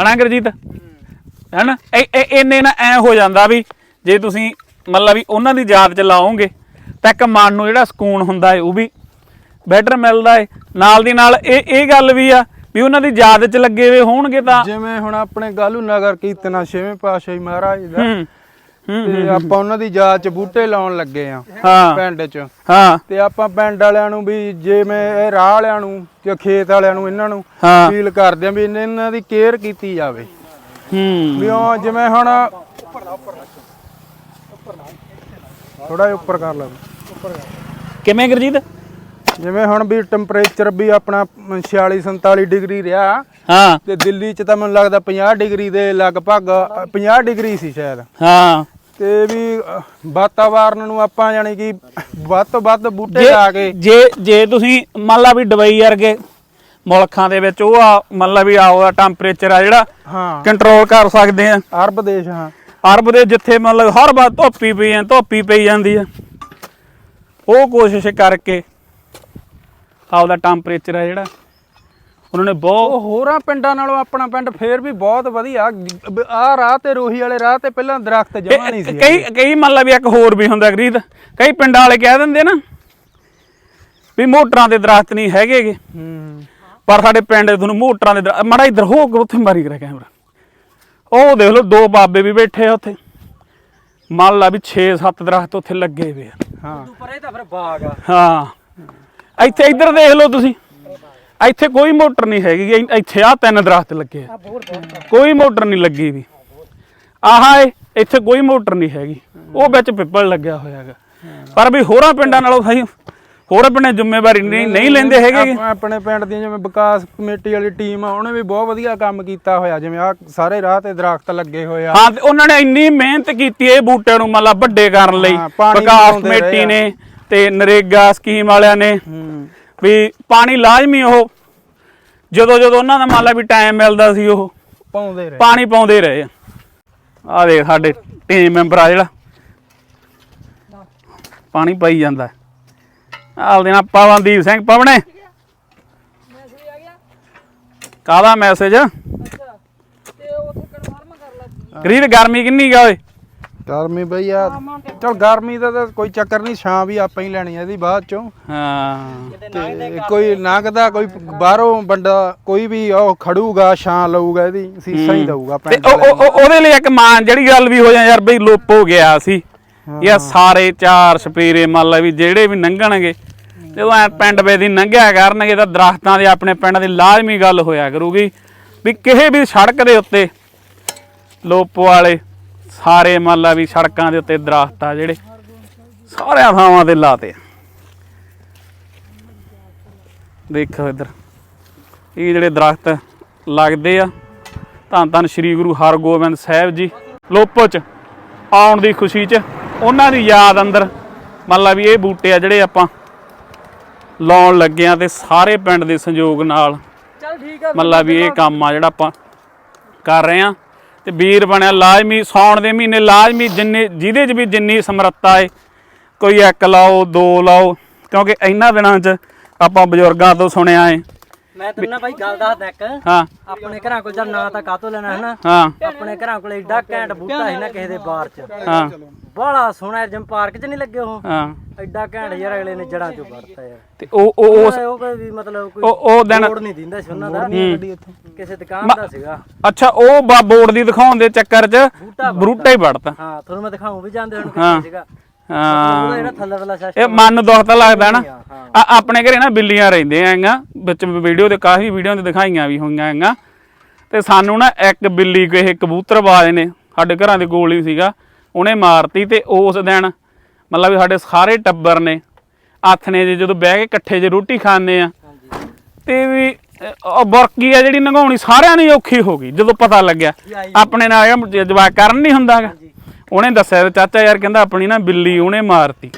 ਹਨਾ ਗੁਰਜੀਤ? ਹਨਾ? ਇਹ ਇਹ- ਇੰਨੇ ਨਾ ਐ ਹੋ ਜਾਂਦਾ ਵੀ ਜੇ ਤੁਸੀਂ ਮੰਨ ਲਾ ਵੀ ਉਹਨਾਂ ਦੀ ਯਾਦ 'ਚ ਲਾਓਗੇ ਤਾਂ ਇੱਕ ਮਨ ਨੂੰ ਜਿਹੜਾ ਸਕੂਨ ਹੁੰਦਾ ਏ ਉਹ ਵੀ ਬੈਟਰ ਮਿਲਦਾ ਏ। ਨਾਲ ਦੀ ਨਾਲ ਇਹ ਇਹ ਗੱਲ ਵੀ ਆ ਵੀ ਉਹਨਾਂ ਦੀ ਯਾਦ 'ਚ ਲੱਗੇ ਹੋਏ ਹੋਣਗੇ ਤਾਂ ਜਿਵੇਂ ਹੁਣ ਆਪਣੇ ਗਾਲੂ ਨਗਰ ਕੀਰਤਨਾ ਛੇਵੇਂ ਪਾਤਸ਼ਾਹੀ ਮਹਾਰਾਜ ਦਾ ਹੂੰ ਹੂੰ। ਤੇ ਆਪਾਂ ਉਹਨਾਂ ਦੀ ਯਾਦ ਚ ਬੂਟੇ ਲਾਉਣ ਲੱਗੇ ਆ ਹਾਂ। ਪਿੰਡ ਚ। ਹਾਂ। ਤੇ ਆਪਾਂ ਪਿੰਡ ਵਾਲਿਆਂ ਨੂੰ ਵੀ ਜਿਵੇਂ ਇਹ ਰਾਹ ਵਾਲਿਆਂ ਨੂੰ ਤੇ ਖੇਤ ਵਾਲਿਆਂ ਨੂੰ ਇਹਨਾਂ ਨੂੰ ਅਪੀਲ ਕਰਦੇ ਆ ਵੀ ਇਹਨਾਂ- ਦੀ ਕੇਅਰ ਕੀਤੀ ਜਾਵੇ। ਹੂੰ। ਵੀ ਉਹ ਜਿਵੇਂ ਹੁਣ ਥੋੜਾ ਜਿਹਾ ਉੱਪਰ ਕਰ ਲੈ ਕਿਵੇਂ ਗੁਰਜੀਤ? ਜਿਵੇਂ ਹੁਣ ਵੀ ਟੈਂਪਰੇਚਰ ਵੀ ਆਪਣਾ 46 47 ਡਿਗਰੀ ਰਿਹਾ ਹਾਂ। ਤੇ ਦਿੱਲੀ ਚ ਤਾਂ ਮੈਨੂੰ ਲੱਗਦਾ 50 ਡਿਗਰੀ ਦੇ ਲਗਭਗ ਅ, 50 ਡਿਗਰੀ ਸੀ ਸ਼ਾਇਦ। ਹਾਂ। ਤੇ ਵੀ ਅ, ਵਾਤਾਵਰਨ ਨੂੰ ਆਪਾਂ ਯਾਨੀ ਕਿ ਵੱਧ ਤੋਂ ਵੱਧ ਬੂਟੇ ਜੇ ਲਾ ਕੇ। ਜੇ ਜੇ ਤੁਸੀਂ ਮੰਨ ਲਾ ਵੀ ਦੁਬਈ ਵਰਗੇ ਮੁਲਕਾਂ ਦੇ ਵਿੱਚ ਉਹ ਆ ਮੰਨ ਲਾ ਵੀ ਆਉਦਾ ਟੈਂਪਰੇਚਰ ਆ ਜਿਹੜਾ ਹਾਂ। ਕੰਟਰੋਲ ਕਰ ਸਕਦੇ ਆ। ਅਰਬ ਦੇਸ਼ ਹਾਂ। ਅਰਬ ਦੇ ਜਿੱਥੇ ਮਤਲਬ ਹਰ ਵਾਰ ਧੋਪੀ ਪਈ ਜਾਂ ਧੋਪੀ ਪਈ ਜਾਂਦੀ ਆ। ਉਹ ਕੋਸ਼ਿਸ਼ ਕਰਕੇ ਆਪਦਾ ਟੈਂਪਰੇਚਰ ਆ ਜਿਹੜਾ ਉਹਨਾਂ ਨੇ ਬਹੁਤ ਉਹ ਹੋਰਾਂ ਪਿੰਡਾਂ ਨਾਲੋਂ ਆਪਣਾ ਪਿੰਡ ਫੇਰ ਵੀ ਬਹੁਤ ਵਧੀਆ। ਆ ਰਾਹ ਤੇ ਰੋਹੀ ਵਾਲੇ ਰਾਹ ਤੇ ਪਹਿਲਾਂ ਦਰਖਤ ਜਮਾ ਨਹੀਂ ਸੀ ਕਈ ਕਈ ਮੰਨ ਲਾ ਵੀ ਇੱਕ ਹੋਰ ਵੀ ਹੁੰਦਾ ਗਰੀਦ। ਕਈ ਪਿੰਡਾਂ ਵਾਲੇ ਕਹਿ ਦਿੰਦੇ ਨਾ ਵੀ ਮੋਟਰਾਂ ਦੇ ਦਰਖਤ ਨਹੀਂ ਹੈਗੇਗੇ ਹੂੰ। ਪਰ ਸਾਡੇ ਪਿੰਡ 'ਚ ਤੁਹਾਨੂੰ ਮੋਟਰਾਂ ਦੇ ਮਾੜਾ ਇੱਧਰ ਹੋ ਕੇ ਉੱਥੇ ਮਾਰੀ ਕਰਿਆ ਕੈਮਰਾ। ਉਹ ਦੇਖ ਲਓ ਦੋ ਬਾਬੇ ਵੀ ਬੈਠੇ ਆ ਉੱਥੇ। ਮੰਨ ਲਾ ਵੀ 6-7 ਦਰਖਤ ਉੱਥੇ ਲੱਗੇ ਹੋਏ ਆ। ਹਾਂ। ਪਰੇ ਤਾਂ ਫਿਰ ਬਾਗ ਆ। ਹਾਂ। ਇੱਥੇ ਇੱਧਰ ਦੇਖ ਲਓ ਤੁਸੀਂ। ਇੱਥੇ ਕੋਈ ਮੋਟਰ ਨਹੀਂ ਹੈਗੀ ਇ- ਇੱਥੇ ਆ ਤਿੰਨ ਦਰਖਤ ਲੱਗੇ ਆ। ਕੋਈ ਮੋਟਰ ਨਹੀਂ ਲੱਗੀ ਵੀ। ਆਹ ਏ ਇੱਥੇ ਕੋਈ ਮੋਟਰ ਨਹੀਂ ਹੈਗੀ। ਉਹ ਵਿੱਚ ਪਿੱਪਲ ਲੱਗਿਆ ਹੋਇਆ ਹੈਗਾ। ਪਰ ਵੀ ਹੋਰਾਂ ਪਿੰਡਾਂ ਨਾਲੋਂ ਸਹੀ ਹੋਰ ਪਿੰਡੇ ਜ਼ਿੰਮੇਵਾਰੀ ਨਹੀਂ ਨਹੀਂ ਲੈਂਦੇ ਹੈਗੇ। ਗੇ। ਆਪ- ਆਪਣੇ ਪਿੰਡ ਦੀ ਜਿਵੇਂ ਵਿਕਾਸ ਕਮੇਟੀ ਵਾਲੀ ਟੀਮ ਆ ਉਹਨੇ ਵੀ ਬਹੁਤ ਵਧੀਆ ਕੰਮ ਕੀਤਾ ਹੋਇਆ। ਜਿਵੇਂ ਆ ਸਾਰੇ ਰਾਹ ਤੇ ਦਰਖਤ ਲੱਗੇ ਹੋਏ ਆ। ਹਾਂ ਤੇ ਉਹਨਾਂ ਨੇ ਇੰਨੀ ਮਿਹਨਤ ਕੀਤੀ ਇਹ ਬੂਟਿਆਂ ਨੂੰ ਮਤਲਬ ਵੱਡੇ ਕਰਨ ਲਈ। ਹਾਂ, ਪਾਣੀ ਵਿਕਾਸ ਰਹੇ ਕਮੇਟੀ ਆ। ਨੇ ਤੇ ਨਰੇਗਾ ਸਕੀਮ ਵਾਲਿਆਂ ਨੇ। ਹੂੰ। ਵੀ ਪਾਣੀ ਲਾਜ਼ਮੀ ਉਹ ਜਦੋਂ ਜਦੋਂ ਉਹਨਾਂ ਦਾ ਮੰਨ ਲਾ ਵੀ ਟਾਈਮ ਮਿਲਦਾ ਸੀ ਉਹ ਪਾਉਂਦੇ ਰਹੇ। ਪਾਣੀ ਪਾਉਂਦੇ ਰਹੇ ਆ। ਆਹ ਦੇਖ ਸਾਡੇ ਟੀਮ ਮੈਂਬਰ ਆ ਜਿਹੜਾ ਪਾਣੀ ਪਾਈ ਜਾਂਦਾ। ਆਪਦੇ ਨਾਲ ਪਵਨਦੀਪ ਸਿੰਘ ਪਵਨੇ ਕਾਹਦਾ ਮੈਸੇਜ ਕਰੀਬ ਗਰਮੀ ਕਿੰਨੀ ਗਾ ਓਏ? ਗਰਮੀ ਬਈ ਆ। ਚਲ ਗਰਮੀ ਦਾ ਤਾਂ ਕੋਈ ਚੱਕਰ ਨਹੀਂ ਛਾਂ ਵੀ ਆਪਾਂ ਹੀ ਲੈਣੀ ਆ ਇਹਦੀ ਬਾਅਦ ਚੋਂ। ਹਾਂ। ਤੇ ਕੋਈ ਲੰਘਦਾ ਕੋਈ ਬਾਹਰੋਂ ਬੰਦਾ ਕੋਈ ਵੀ ਉਹ ਖੜੂਗਾ ਛਾਂ ਲਊਗਾ ਇਹਦੀ ਸੀਸਾ ਹੀ ਦਊਗਾ ਤੇ ਪਿੰਡ ਉਹ ਵਾਲਿਆਂ ਉਹ- ਉਹ- ਉਹਦੇ ਲਈ ਇੱਕ ਮਾਨ ਜਿਹੜੀ ਗੱਲ ਵੀ ਹੋ ਜਾ ਯਾਰ ਬਈ ਲੋਪ ਹੋ ਗਿਆ ਸੀ। ਇਹ ਸਾਰੇ ਚਾਰ ਸਪੀਰੇ ਮੰਨ ਲਾ ਵੀ ਜਿਹੜੇ ਵੀ ਲੰਘਣਗੇ ਜਦੋਂ ਐ ਪਿੰਡ ਵੇ ਦੀ ਲੰਘਿਆ ਕਰਨਗੇ ਤਾਂ ਦਰਖਤਾਂ ਦੇ ਆਪਣੇ ਪਿੰਡ ਦੀ ਲਾਜ਼ਮੀ ਗੱਲ ਹੋਇਆ ਕਰੂਗੀ। ਵੀ ਕਿਸੇ ਵੀ ਸੜਕ ਦੇ ਉੱਤੇ ਲੋਪ ਵਾਲੇ ਸਾਰੇ ਮੰਨ ਲਾ ਵੀ ਸੜਕਾਂ ਦੇ ਉੱਤੇ ਦਰਖਤ ਆ ਜਿਹੜੇ ਸਾਰਿਆਂ ਥਾਵਾਂ ਤੇ ਲਾਤੇ ਦੇਖੋ ਇੱਧਰ ਇਹ ਜਿਹੜੇ ਦਰਖਤ ਲੱਗਦੇ ਆ ਧੰਨ ਧੰਨ ਸ੍ਰੀ ਗੁਰੂ ਹਰਗੋਬਿੰਦ ਸਾਹਿਬ ਜੀ ਲੋਪੋ ਚ ਆਉਣ ਦੀ ਖੁਸ਼ੀ ਚ ਉਹਨਾਂ ਦੀ ਯਾਦ ਅੰਦਰ ਮੰਨ ਲਾ ਵੀ ਇਹ ਬੂਟੇ ਆ ਜਿਹੜੇ ਆਪਾਂ ਲਾਉਣ ਲੱਗੇ ਆ ਤੇ ਸਾਰੇ ਪਿੰਡ ਦੇ ਸੰਯੋਗ ਨਾਲ ਚੱਲ ਠੀਕ ਆ ਮੰਨ ਲਾ ਵੀ ਇਹ ਕੰਮ ਆ ਜਿਹੜਾ ਆਪਾਂ ਕਰ ਰਹੇ ਆ। ਤੇ ਵੀਰ ਬਣਿਆ ਲਾਜ਼ਮੀ ਸੌਣ ਦੇ ਮਹੀਨੇ ਲਾਜ਼ਮੀ ਜਿੰਨੇ ਜਿਹਦੇ 'ਚ ਵੀ ਜਿੰਨੀ ਸਮਰੱਥਾ ਏ ਕੋਈ ਇੱਕ ਲਾਓ ਦੋ ਲਾਓ ਕਿਉਂਕਿ ਇਹਨਾਂ ਦਿਨਾਂ 'ਚ ਆਪਾਂ ਬਜ਼ੁਰਗਾਂ ਤੋਂ ਸੁਣਿਆ ਏ ਮੈਂ ਤੈਨੂੰ ਨਾ ਭਾਈ ਗੱਲ ਦੱਸਦਾ ਇੱਕ। ਹਾਂ। ਆਪਣੇ ਘਰਾਂ ਕੋਲ ਜਦ ਨਾਂ ਤਾਂ ਕਾਤੋਂ ਲੈਣਾ ਹੈ ਨਾ? ਹਾਂ। ਆਪਣੇ ਘਰਾਂ ਕੋਲ ਏਡਾ ਘੈਂਟ ਬੂਟਾ ਸੀ ਨਾ ਕਿਸੇ ਦੇ ਬਾਰ ਚ। ਹਾਂ। ਬਾਹਲਾ ਸੋਹਣਾ ਜਿਵੇਂ ਪਾਰਕ 'ਚ ਨਹੀਂ ਲੱਗੇ ਉਹ? ਹਾਂ। ਐਡਾ ਘੈਂਟ ਯਾਰ ਅਗਲੇ ਨੇ ਜੜਾਂ 'ਚੋਂ ਵੜਤਾ ਯਾਰ। ਤੇ ਉਹ ਉਹ ਉਸ ਉਹ ਕੋਈ ਵੀ ਮਤਲਬ ਕੋਈ ਉਹ ਉਹ ਦਿਨ ਲੋੜ ਨਹੀਂ ਦਿੰਦਾ ਸੀ ਉਹਨਾਂ ਦਾ। ਕਿਸੇ ਦੁਕਾਨ ਦਾ ਸੀਗਾ। ਅੱਛਾ ਉਹ ਬਾ ਬੋਰਡ ਦੀ ਦਿਖਾਉਣ ਦੇ ਚੱਕਰ 'ਚ ਬਰੂਟਾ ਹੀ ਵੜਤਾ। ਹਾਂ ਤੁਹਾਨੂੰ ਮੈਂ ਦਿਖਾਉਂ ਵੀ ਜਾਂਦੇ ਹੁਣ। ਕਿੱਥੇ ਸੀਗਾ। ਹਾਂ। ਉਹਦਾ ਜਿਹੜਾ ਥੱਲੇ ਵਾਲਾ ਸਿਸਟਮ ਇਹ ਮਨ ਨੂੰ ਦੁੱਖ ਤਾਂ ਲੱਗਦਾ ਨਾ। ਆ ਆਪਣੇ ਘਰੇ ਨਾ ਬਿੱਲੀਆਂ ਰਹਿੰਦੀਆਂ ਹੈਗੀਆਂ ਵਿੱਚ ਵੀਡੀਓ ਤੇ ਕਾਫੀ ਵੀਡੀਓ ਤੇ ਦਿਖਾਈਆਂ ਵੀ ਹੋਈਆਂ ਹੈਗੀਆਂ। ਤੇ ਸਾਨੂੰ ਨਾ ਇੱਕ ਬਿੱਲੀ ਕਿਸੇ ਕਬੂਤਰਬਾਜ਼ ਨੇ ਸਾਡੇ ਘਰਾਂ ਦੇ ਕੋਲ ਹੀ ਸੀਗਾ। ਉਹਨੇ ਮਾਰਤੀ ਤੇ ਉਸ ਦਿਨ ਮਤਲਬ ਵੀ ਸਾਡੇ ਸਾਰੇ ਟੱਬਰ ਨੇ ਨੇ ਜੇ ਜਦੋਂ ਬਹਿ ਕੇ ਇਕੱਠੇ ਜੇ ਰੋਟੀ ਖਾਂਦੇ ਆ ਤੇ ਵੀ ਉਹ ਬੁਰਕੀ ਆ ਜਿਹੜੀ ਨਗਾਉਣੀ ਸਾਰਿਆਂ ਦੀ ਔਖੀ ਹੋ ਗਈ ਜਦੋਂ ਪਤਾ ਲੱਗਿਆ। ਆਪਣੇ ਨਾਲ ਜਵਾਕ ਕਰਨ ਨਹੀਂ ਹੁੰਦਾਗਾ ਉਹਨੇ ਦੱਸਿਆ ਚਾਚਾ ਯਾਰ ਕਹਿੰਦਾ ਆਪਣੀ ਨਾ ਬਿੱਲੀ ਉਹਨੇ ਮਾਰਤੀ।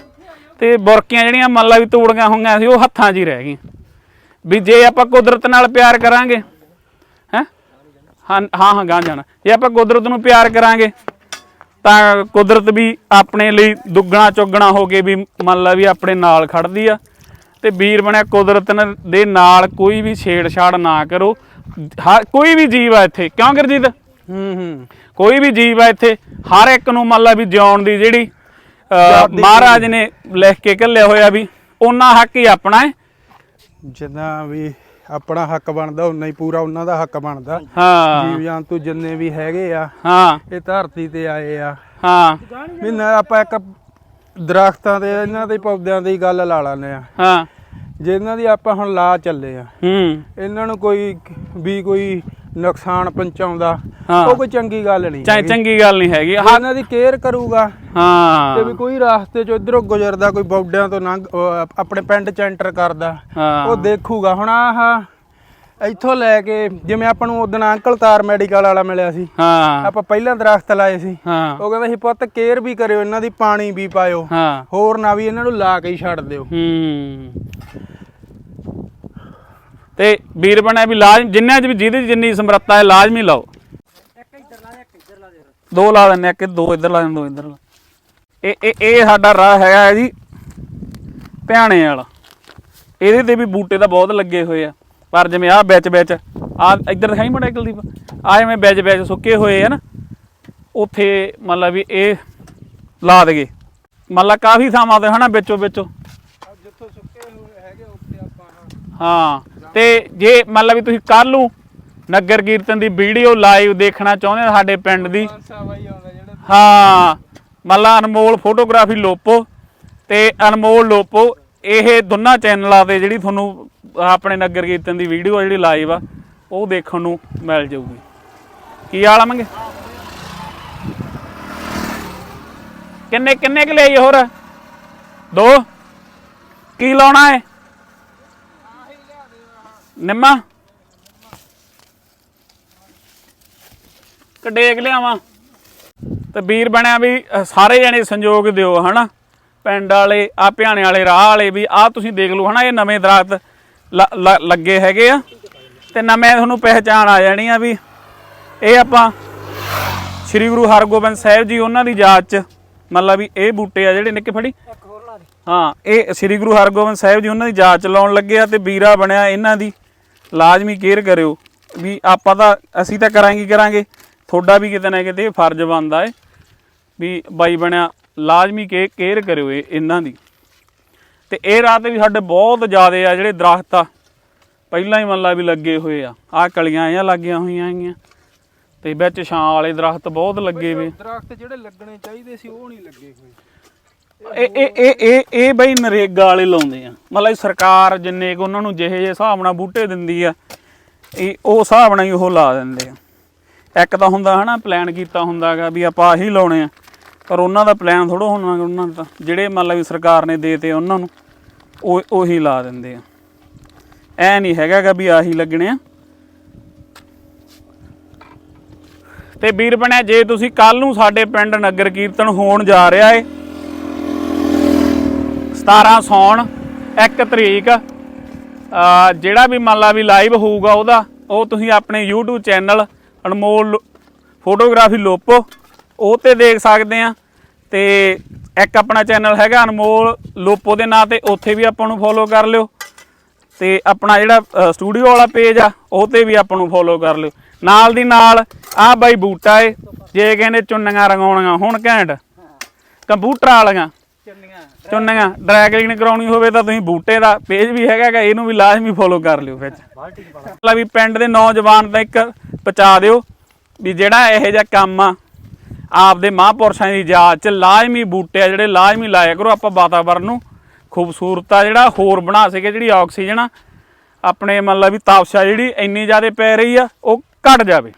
ਤੇ ਬੁਰਕੀਆਂ ਜਿਹੜੀਆਂ ਮੰਨ ਲਾ ਵੀ ਤੋੜੀਆਂ ਹੋਈਆਂ ਸੀ ਉਹ ਹੱਥਾਂ 'ਚ ਹੀ ਰਹਿ ਗਈਆਂ। ਵੀ ਜੇ ਆਪਾਂ ਕੁਦਰਤ ਨਾਲ ਪਿਆਰ ਕਰਾਂਗੇ ਹੈ ਹਾਂ? ਹਾਂ ਹਾਂ ਗਾਂ ਜਾਣਾ। ਜੇ ਆਪਾਂ ਕੁਦਰਤ ਨੂੰ ਪਿਆਰ ਕਰਾਂਗੇ ਤਾਂ ਕੁਦਰਤ ਵੀ ਆਪਣੇ ਲਈ ਦੁੱਗਣਾ ਚੁੱਗਣਾ ਹੋ ਕੇ ਵੀ ਮੰਨ ਲਾ ਵੀ ਆਪਣੇ ਨਾਲ ਖੜਦੀ ਆ। ਤੇ ਵੀਰ ਬਣਿਆ ਕੁਦਰਤ ਦੇ ਨਾਲ ਕੋਈ ਵੀ ਛੇੜਛਾੜ ਨਾ ਕਰੋ। ਕੋਈ ਵੀ ਜੀਵ ਆ ਇੱਥੇ। ਕਿਉਂ ਗੁਰਜੀਤ? ਹੂੰ ਹੂੰ। ਕੋਈ ਵੀ ਜੀਵ ਆ ਇੱਥੇ ਹਰ ਇੱਕ ਨੂੰ ਮੰਨ ਲਾ ਵੀ ਜਿਉਣ ਦੀ ਜਿਹੜੀ ਮਹਾਰਾਜ ਨੇ ਲਿਖ ਕੇ ਘੱਲਿਆ ਹੋਇਆ ਵੀ ਉਹਨਾਂ ਹੱਕ ਹੀ ਆਪਣਾ ਹੈ। ਜਿੱਦਾਂ ਵੀ ਆਪਣਾ ਹੱਕ ਬਣਦਾ ਉਨਾ ਹੀ ਪੂਰਾ ਉਹਨਾਂ ਦਾ ਹੱਕ ਬਣਦਾ। ਹਾਂ। ਜੀਵ ਜੰਤੂ ਜਿੰਨੇ ਵੀ ਹੈਗੇ ਆ ਹਾਂ। ਇਹ ਧਰਤੀ ਤੇ ਆਏ ਆ। ਹਾਂ। ਵੀ ਨਾ ਆਪਾਂ ਇੱਕ ਦਰਖਤਾਂ ਦੇ ਇਹਨਾਂ ਦੇ ਪੌਦਿਆਂ ਦੀ ਗੱਲ ਲਾ ਲੈਂਦੇ ਆ। ਹਾਂ। ਜੇ ਇਹਨਾਂ ਦੀ ਆਪਾਂ ਹੁਣ ਲਾ ਚੱਲੇ ਆ। ਹੂੰ। ਇਹਨਾਂ ਨੂੰ ਕੋਈ ਵੀ ਕੋਈ ਨੁਕਸਾਨ ਪਹੁੰਚਾਉਂਦਾ ਹਾਂ। ਉਹ ਕੋਈ ਚੰਗੀ ਗੱਲ ਨਹੀਂ ਚਾਹੇ ਹੈਗੀ। ਚੰਗੀ ਗੱਲ ਨਹੀਂ ਹੈਗੀ। ਜੇ ਹਾਂ ਇਹਨਾਂ ਦੀ ਕੇਅਰ ਕਰੂਗਾ ਤੇ ਹਾਂ ਵੀ ਕੋਈ ਰਾਸਤੇ ਚ ਇਧਰੋਂ ਗੁਜ਼ਰਦਾ ਕੋਈ ਬੌਡਿਆਂ ਤੋਂ ਲੰਘ ਆਪਣੇ ਪਿੰਡ ਚ ਐਂਟਰ ਕਰਦਾ ਹਾਂ। ਉਹ ਦੇਖੂਗਾ। ਹੁਣ ਆਹ ਇੱਥੋਂ ਲੈ ਕੇ ਜਿਵੇਂ ਆਪਾਂ ਨੂੰ ਉਦੋਂ ਅੰਕਲ ਤਾਰ ਮੈਡੀਕਲ ਵਾਲਾ ਮਿਲਿਆ ਸੀ ਹਾਂ। ਆਪਾਂ ਪਹਿਲਾਂ ਦਰਖਤ ਲਾਏ ਸੀ ਹਾਂ। ਉਹ ਕਹਿੰਦਾ ਸੀ ਪੁੱਤ ਕੇਅਰ ਵੀ ਕਰਿਓ ਇਹਨਾਂ ਦੀ ਪਾਣੀ ਵੀ ਪਾਇਓ। ਹਾਂ। ਹੋਰ ਨਾ ਵੀ ਇਹਨਾਂ ਨੂੰ ਲਾ ਕੇ ਹੀ ਛੱਡ ਦਿਓ। ਹੂੰ। ਤੇ ਵੀਰ ਬਣਿਆ ਵੀ ਲਾਜ਼ਮ ਜਿੰਨਿਆਂ ਚ ਵੀ ਜਿਹਦੀ ਜਿੰਨੀ ਸਮਰੱਥਾ ਹੈ ਲਾਜ਼ਮੀ ਲਾਓ। ਦੋ ਲਾ ਦਿੰਨੇ ਆ ਕਿ ਦੋ ਇੱਧਰ ਲਾ ਦਿੰਦੇ ਦੋ ਇੱਧਰ ਲਾ। ਇਹ ਇਹ ਇਹ ਸਾਡਾ ਰਾਹ ਹੈਗਾ ਹੈ ਜੀ ਭਿਆਣੇ ਵਾਲਾ। ਇਹਦੇ ਤੇ ਵੀ ਬੂਟੇ ਤਾਂ ਬਹੁਤ ਲੱਗੇ ਹੋਏ ਆ। ਪਰ ਜਿਵੇਂ ਆਹ ਵਿੱਚ ਵਿੱਚ ਆ ਇੱਧਰ ਦਿਖਾਈ ਮੜਾ ਕੁਲਦੀਪ? ਆ ਜਿਵੇਂ ਵਿੱਚ ਵਿੱਚ ਸੁੱਕੇ ਹੋਏ ਆ ਨਾ ਉੱਥੇ ਮਤਲਬ ਵੀ ਇਹ ਲਾ ਦਗੇ। ਮਤਲਬ ਕਾਫੀ ਥਾਵਾਂ ਤੇ ਹਨਾ ਵਿੱਚੋਂ ਵਿੱਚੋਂ। ਜਿੱਥੋਂ ਸੁੱਕੇ ਹੋਏ ਹੈਗੇ ਉੱਥੇ ਆਪਾਂ ਹਾਂ। ਤੇ ਜੇ ਮੰਨ ਲਾ ਵੀ ਤੁਸੀਂ ਕੱਲ ਨੂੰ ਨਗਰ ਕੀਰਤਨ ਦੀ ਵੀਡੀਓ ਲਾਈਵ ਦੇਖਣਾ ਚਾਹੁੰਦੇ ਹੋ ਸਾਡੇ ਪਿੰਡ ਦੀ ਹਾਂ ਮੰਨ ਲਾ ਅਨਮੋਲ ਫੋਟੋਗ੍ਰਾਫੀ ਲੋਪੋ ਤੇ ਅਨਮੋਲ ਲੋਪੋ ਇਹ ਦੋਨਾਂ ਚੈਨਲਾਂ ਤੇ ਜਿਹੜੀ ਤੁਹਾਨੂੰ ਆਪਣੇ ਨਗਰ ਕੀਰਤਨ ਦੀ ਵੀਡੀਓ ਜਿਹੜੀ ਲਾਈਵ ਆ ਉਹ ਦੇਖਣ ਨੂੰ ਮਿਲ ਜਾਊਗੀ। ਕੀ ਹਾਲ ਆ ਮੰਗੇ? ਕਿੰਨੇ ਕਿੰਨੇ ਕੁ ਲਈ ਹੋਰ? ਦੋ? ਕੀ ਲਾਉਣਾ ਹੈ ਨਿੰਮਾ। ਕਡੇਕ ਲਿਆਵਾਂ। ਤੇ ਵੀਰ ਬਣਿਆ ਵੀ ਸਾਰੇ ਜਣੇ ਸੰਯੋਗ ਦਿਓ ਹਨਾ? ਪਿੰਡ ਵਾਲੇ ਆ ਭਿਆਣੇ ਵਾਲੇ ਰਾਹ ਵਾਲੇ ਵੀ ਆ ਤੁਸੀਂ ਦੇਖ ਲਓ ਹਨਾ ਇਹ ਨਵੇਂ ਦਰਖਤ ਲੱਗੇ ਹੈਗੇ ਆ। ਤੇ ਨਵੇਂ ਤੁਹਾਨੂੰ ਪਹਿਚਾਣ ਆ ਜਾਣੀ ਆ ਵੀ ਇਹ ਆਪਾਂ ਸ੍ਰੀ ਗੁਰੂ ਹਰਗੋਬਿੰਦ ਸਾਹਿਬ ਜੀ ਉਹਨਾਂ ਦੀ ਯਾਦ ਚ ਮਤਲਬ ਵੀ ਇਹ ਬੂਟੇ ਆ ਜਿਹੜੇ ਨਿੱਕੇ ਫੜੀ? ਹਾਂ ਇਹ ਸ੍ਰੀ ਗੁਰੂ ਹਰਗੋਬਿੰਦ ਸਾਹਿਬ ਜੀ ਉਹਨਾਂ ਦੀ ਯਾਦ ਚ ਲਾਉਣ ਲੱਗੇ ਆ ਤੇ ਵੀਰਾ ਬਣਿਆ ਇਹਨਾਂ ਦੀ। ਲਾਜ਼ਮੀ ਕੇਅਰ ਕਰਿਓ ਵੀ ਆਪਾਂ ਤਾਂ ਅਸੀਂ ਤਾਂ ਕਰਾਂਗੇ ਕਰਾਂਗੇ। ਤੁਹਾਡਾ ਵੀ ਕਿਤੇ ਨਾ ਕਿਤੇ ਫਰਜ਼ ਬਣਦਾ ਏ ਵੀ ਬਾਈ ਬਣਿਆ ਲਾਜ਼ਮੀ ਕੇ ਕੇਅਰ ਕਰਿਓ ਇਹ, ਇਹਨਾਂ ਦੀ। ਤੇ ਇਹ ਰਾਤ ਵੀ ਸਾਡੇ ਬਹੁਤ ਜ਼ਿਆਦੇ ਆ ਜਿਹੜੇ ਦਰਖਤ ਆ। ਪਹਿਲਾਂ ਹੀ ਮੰਨ ਲਾ ਵੀ ਲੱਗੇ ਹੋਏ ਆ। ਆਹ ਕਲੀਆਂ ਆ ਲੱਗੀਆਂ ਹੋਈਆਂ ਹੈਗੀਆਂ। ਤੇ ਵਿੱਚ ਛਾਂ ਵਾਲੇ ਦਰਖਤ ਬਹੁਤ ਲੱਗੇ ਵੇ। ਦਰਖਤ ਜਿਹੜੇ ਲੱਗਣੇ ਚਾਹੀਦੇ ਸੀ ਉਹ ਨਹੀਂ ਲੱਗੇ ਹੋਏ। ਇਹ ਇਹ ਇਹ ਇਹ ਬਈ ਨਰੇਗਾ ਵਾਲੇ ਲਾਉਂਦੇ ਆ। ਮਤਲਬ ਸਰਕਾਰ ਜਿੰਨੇ ਕੁ ਉਹਨਾਂ ਨੂੰ ਜਿਹੇ ਜਿਹੇ ਹਿਸਾਬ ਨਾਲ ਬੂਟੇ ਦਿੰਦੀ ਆ, ਇਹ ਉਹ ਹਿਸਾਬ ਨਾਲ ਹੀ ਉਹ ਲਾ ਦਿੰਦੇ ਆ। ਇੱਕ ਤਾਂ ਹੁੰਦਾ ਹਨਾ ਪਲਾਨ ਕੀਤਾ ਹੁੰਦਾਗਾ ਵੀ ਆਪਾਂ ਆਹੀ ਲਾਉਣੇ ਆ, ਪਰ ਉਹਨਾਂ ਦਾ ਪਲਾਨ ਥੋੜਾ ਹੋਣਾ ਉਹਨਾਂ ਦਾ। ਜਿਹੜੇ ਮਤਲਬ ਵੀ ਸਰਕਾਰ ਨੇ ਦੇਤੇ ਉਹਨਾਂ ਨੂੰ, ਉਹ, ਉਹੀ ਲਾ ਦਿੰਦੇ ਆ। ਐ ਨਹੀਂ ਹੈਗਾਗਾ ਵੀ ਆਹੀ ਲੱਗਣੇ ਆ। ਤੇ ਵੀਰ ਬਣਿਆ ਜੇ ਤੁਸੀਂ ਕੱਲ ਨੂੰ ਸਾਡੇ ਪਿੰਡ ਨਗਰ ਕੀਰਤਨ ਹੋਣ ਜਾ ਰਿਹਾ ਏ 17 ਸੌਣ 1 ਤਰੀਕ ਜਿਹੜਾ ਵੀ ਮੰਨ ਲਾ ਵੀ ਲਾਈਵ ਹੋਊਗਾ ਉਹਦਾ, ਉਹ ਤੁਸੀਂ ਆਪਣੇ YouTube channel Anmol photography Lopo, ਉਹ ਤੇ ਦੇਖ ਸਕਦੇ ਆ। ਤੇ ਇੱਕ ਆਪਣਾ ਚੈਨਲ ਹੈਗਾ ਅਨਮੋਲ ਲੋਪੋ ਦੇ ਨਾਂ ਤੇ, ਉੱਥੇ ਵੀ ਆਪਾਂ ਨੂੰ ਫੋਲੋ ਕਰ ਲਿਓ। ਤੇ ਆਪਣਾ ਜਿਹੜਾ ਸਟੂਡੀਓ ਵਾਲਾ ਪੇਜ ਆ, ਉਹ ਤੇ ਵੀ ਆਪਾਂ ਨੂੰ ਫੋਲੋ ਕਰ ਲਿਓ। ਨਾਲ ਦੀ ਨਾਲ ਆਹ ਬਾਈ ਬੂਟਾ ਏ, ਜੇ ਕਹਿੰਦੇ ਚੁੰਨੀਆਂ ਰੰਗਾਉਣੀਆਂ, ਹੁਣ ਘੈਂਟ। ਕੰਪਿਊਟਰ ਵਾਲੀਆਂ। ਚੁੰਨੀਆਂ। ਡਰਾਈ ਕਲੀਨ ਕਰਾਉਣੀ ਹੋਵੇ ਤਾਂ ਤੁਸੀਂ ਬੂਟੇ ਦਾ ਪੇਜ ਵੀ ਹੈਗਾ ਇਹਨੂੰ ਵੀ ਲਾਜ਼ਮੀ ਫੋਲੋ ਕਰ ਲਿਓ ਵਿੱਚ ਮਤਲਬ ਵੀ ਪਿੰਡ ਦੇ ਨੌਜਵਾਨ ਤੱਕ ਪਹੁੰਚਾ ਦਿਓ ਵੀ ਜਿਹੜਾ ਇਹੋ ਜਿਹਾ ਕੰਮ ਆ, ਆਪਦੇ ਮਹਾਂਪੁਰਸ਼ਾਂ ਦੀ ਯਾਦ ਚ ਲਾਜ਼ਮੀ ਬੂਟੇ ਆ ਜਿਹੜੇ ਲਾਜ਼ਮੀ ਲਾਇਆ ਕਰੋ ਆਪਾਂ ਵਾਤਾਵਰਨ ਨੂੰ। ਖੂਬਸੂਰਤ ਆ ਜਿਹੜਾ, ਹੋਰ ਬਣਾ ਸਕੇ ਜਿਹੜੀ ਆਕਸੀਜਨ ਆ। ਆਪਣੇ ਮਤਲਬ ਵੀ ਤਾਪਸ਼ਾ ਜਿਹੜੀ ਇੰਨੀ ਜ਼ਿਆਦਾ ਪੈ ਰਹੀ ਆ, ਉਹ ਘਟ ਜਾਵੇ।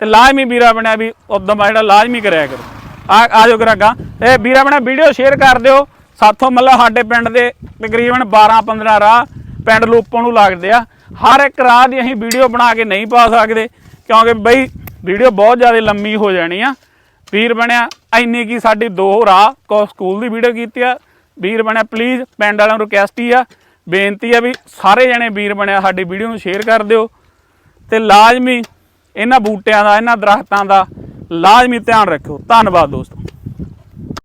ਤੇ ਲਾਜ਼ਮੀ ਵੀਰਾ ਬਣਿਆ ਵੀ ਉਦਮ ਜਿਹੜਾ ਲਾਜ਼ਮੀ ਕਰਿਆ ਕਰੋ। ਆ ਆਜੋ ਕਰਾਗਾ ਇਹ ਵੀਰਾ ਬਣਿਆ ਵੀਡੀਓ ਸ਼ੇਅਰ ਕਰ ਦਿਓ। ਸਾਥੋਂ ਮਤਲਬ ਸਾਡੇ ਪਿੰਡ ਦੇ ਤਕਰੀਬਨ 12 15 ਰਾਹ ਪਿੰਡ ਲੋਪੋਂ ਨੂੰ ਲੱਗਦੇ ਆ। ਹਰ ਇੱਕ ਰਾਹ ਦੀ ਅਸੀਂ ਵੀਡੀਓ ਬਣਾ ਕੇ ਨਹੀਂ ਪਾ ਸਕਦੇ, ਕਿਉਂਕਿ ਬਈ ਵੀਡੀਓ ਬਹੁਤ ਜ਼ਿਆਦਾ ਲੰਮੀ ਹੋ ਜਾਣੀ ਆ। ਵੀਰ ਬਣਿਆ, ਇੰਨੀ ਕੀ ਸਾਡੀ ਦੋ ਰਾਹ ਕੋ ਸਕੂਲ ਦੀ ਵੀਡੀਓ ਕੀਤੀ ਆ। ਵੀਰ ਬਣਿਆ ਪਲੀਜ਼ ਪਿੰਡ ਵਾਲਿਆਂ ਨੂੰ ਰਿਕਵੈਸਟ ਹੀ ਆ। ਬੇਨਤੀ ਆ ਵੀ ਸਾਰੇ ਜਣੇ ਵੀਰ ਬਣਿਆ ਸਾਡੀ ਵੀਡੀਓ ਨੂੰ ਸ਼ੇਅਰ ਕਰ ਦਿਓ। ਤੇ ਲਾਜ਼ਮੀ ਇਹਨਾਂ ਬੂਟਿਆਂ ਦਾ, ਇਹਨਾਂ ਦਰਖਤਾਂ ਦਾ ਲਾਜ਼ਮੀ ਧਿਆਨ ਰੱਖਿਓ। ਧੰਨਵਾਦ ਦੋਸਤੋ।